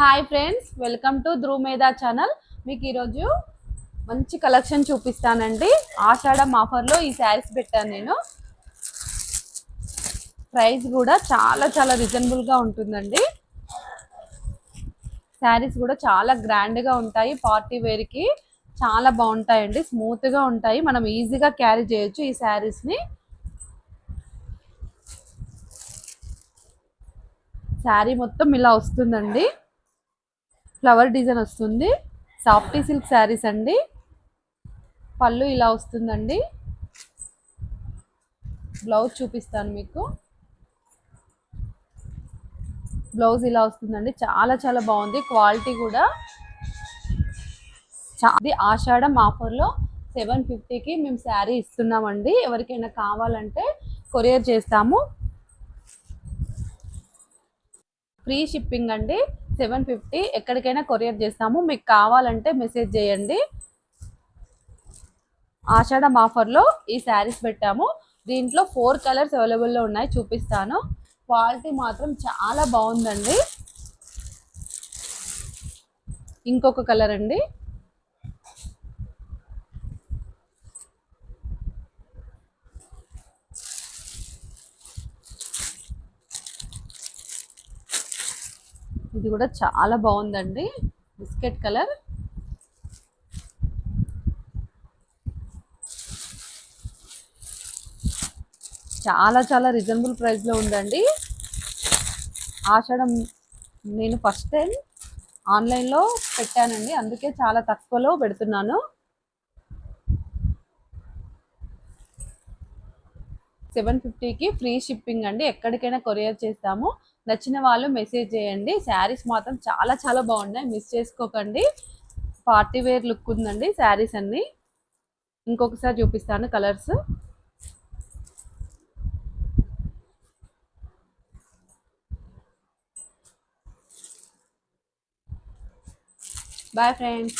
Hi friends welcome to Dhruv Medha channel. మీకు ఈరోజు మంచి కలెక్షన్ చూపిస్తానండి. ఆషాఢం ఆఫర్లో ఈ శారీస్ పెట్టాను నేను. ప్రైస్ కూడా చాలా చాలా రీజనబుల్గా ఉంటుందండి. శారీస్ కూడా చాలా గ్రాండ్గా ఉంటాయి పార్టీ వేర్కి చాలా బాగుంటాయండి. స్మూత్గా ఉంటాయి. మనం ఈజీగా క్యారీ చేయొచ్చు ఈ శారీస్ని. శారీ మొత్తం ఇలా వస్తుందండి. ఫ్లవర్ డిజైన్ వస్తుంది. సాఫ్టీ సిల్క్ శారీస్ అండి. పళ్ళు ఇలా వస్తుందండి. బ్లౌజ్ చూపిస్తాను మీకు. బ్లౌజ్ ఇలా వస్తుందండి. చాలా చాలా బాగుంది. క్వాలిటీ కూడా. ఇది ఆషాఢం ఆఫర్లో సెవెన్ ఫిఫ్టీకి మేము శారీ ఇస్తున్నామండి. ఎవరికైనా కావాలంటే కొరియర్ చేస్తాము. ఫ్రీ షిప్పింగ్ అండి. సెవెన్ ఫిఫ్టీ ఎక్కడికైనా కొరియర్ చేస్తాము. మీకు కావాలంటే మెసేజ్ చేయండి. ఆషాఢం ఆఫర్లో ఈ శారీస్ పెట్టాము. దీంట్లో ఫోర్ కలర్స్ అవైలబుల్లో ఉన్నాయి చూపిస్తాను. క్వాలిటీ మాత్రం చాలా బాగుందండి. ఇంకొక కలర్ అండి. ఇది కూడా చాలా బాగుందండి. Biscuit colour. చాలా చాలా రీజనబుల్ ప్రైస్లో ఉందండి. ఆషాఢం నేను ఫస్ట్ టైం ఆన్లైన్లో పెట్టానండి. అందుకే చాలా తక్కువలో పెడుతున్నాను. సెవెన్ ఫిఫ్టీకి ఫ్రీ షిప్పింగ్ అండి. ఎక్కడికైనా కొరియర్ చేస్తాము. నచ్చిన వాళ్ళు మెసేజ్ చేయండి. శారీస్ మాత్రం చాలా చాలా బాగున్నాయి. మిస్ చేసుకోకండి. పార్టీ వేర్ లుక్ ఉందండి శారీస్ అన్నీ. ఇంకొకసారి చూపిస్తాను కలర్స్. Bye friends.